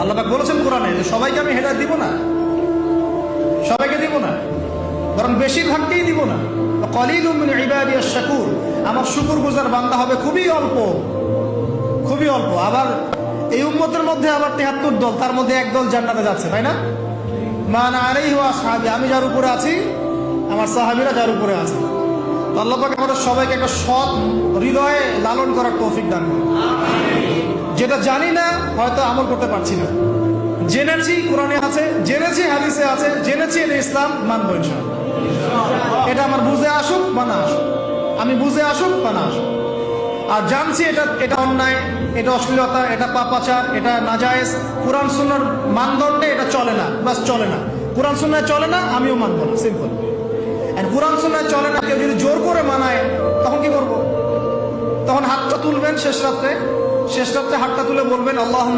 আল্লাহ বলেছেন কোরআনে যে সবাইকে আমি হেদায়ত দিব না। সবাইকে দিব না। বরং বেশিরভাগকেই দিব না। কলিল শাকুর আমার শুকুর গুজার বান্দা হবে খুবই অল্প। খুবই অল্প। আবার এই উম্মতের মধ্যে আবার তেহাত্তর দল, তার মধ্যে এক দল জান্নাতে যাচ্ছে, তাই না? মান আলাই হওয়া সাহাবি আমি যার উপরে আছি, আমার সাহাবিরা যার উপরে আছে। আল্লাহ আমাদের সবাইকে একটা সৎ হৃদয়ে লালন করার তৌফিক দান যেটা জানি না হয়তো আমল করতে পারছি না। জেনেছি কোরআনে আছে, জেনেছি হাদিসে আছে, জেনেছি এটা ইসলাম, মানবো এটা আমার বুঝে আসুক বা না আসুক। আমি বুঝে আসুক বা না আসুক। আর জানছি এটা এটা অন্যায়, এটা অশ্লীলতা, এটা পাপাচার, এটা নাজায়েজ। কোরআন সুন্নার মানদণ্ডে এটা চলে না বাস চলে না। কোরআন সুন্নায় চলে না, আমিও মানবো না, সিম্পল। আর কোরআন সুন্নায় চলে না, কেউ যদি জোর করে মানায়, তখন কি করব? তখন হাতটা তুলবেন শেষ রাত্রে শেষ রাত্রে হাতটা তুলে বলবেন আল্লাহ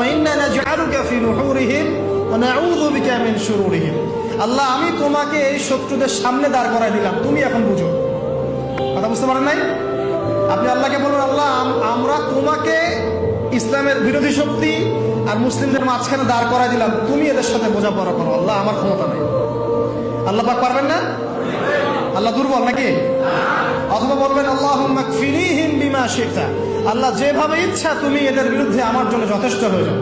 আল্লাহ, আমি তোমাকে এই শত্রুদের সামনে দাঁড় করাই দিলাম। তুমি এখন বুঝো। কথা বুঝতে পারেন নাই? আপনি আল্লাহকে বলুন, আল্লাহ, আম- আমরা তোমাকে ইসলামের বিরোধী শক্তি আর মুসলিমদের মাঝখানে দাঁড় করাই দিলাম। তুমি এদের সাথে বোঝাপড়া করো। আল্লাহ, আমার ক্ষমতা নেই। আল্লাহ পাক পারবেন না? আল্লাহ দুর্বল নাকি? অথবা বলবেন আল্লাহ বিমা শিখতা আল্লাহ যেভাবে ইচ্ছা তুমি এদের বিরুদ্ধে আমার জন্য যথেষ্ট হয়ে যাও।